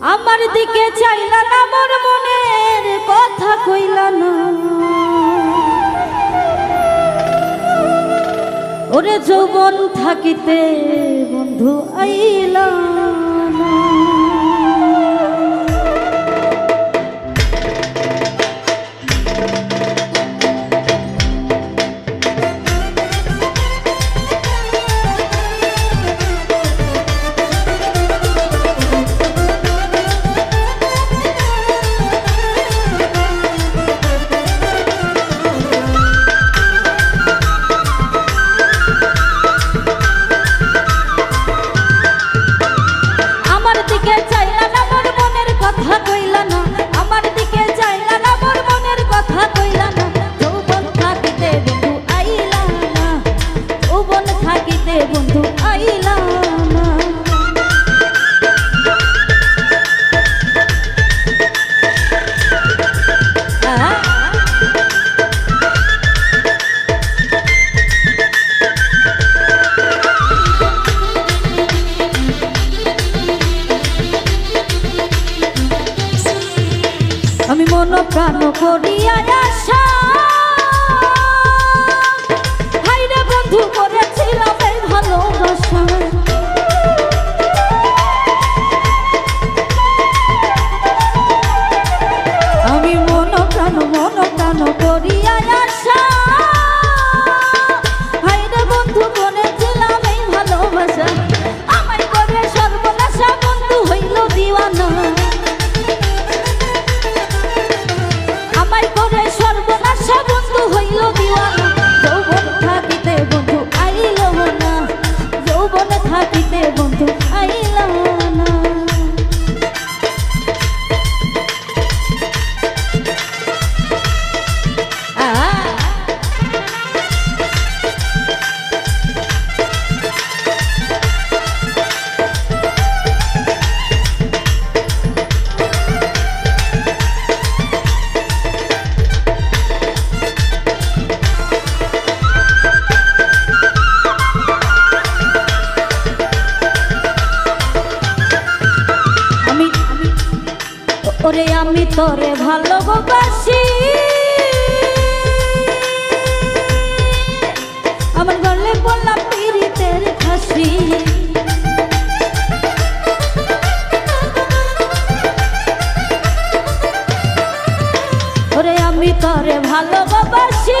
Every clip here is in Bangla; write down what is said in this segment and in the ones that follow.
আমার দিকে চাইলা না আমার মনের কথা কইলা না। ওরে যৌবন থাকিতে বন্ধু আইলা। আমি মনো প্রাণ করিয়া আশা no রে আমি তোরে ভালোবাসি। আমার গলে বললাম পিরি তের খাসি ওরে আমি তোরে ভালোবাসি।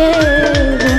से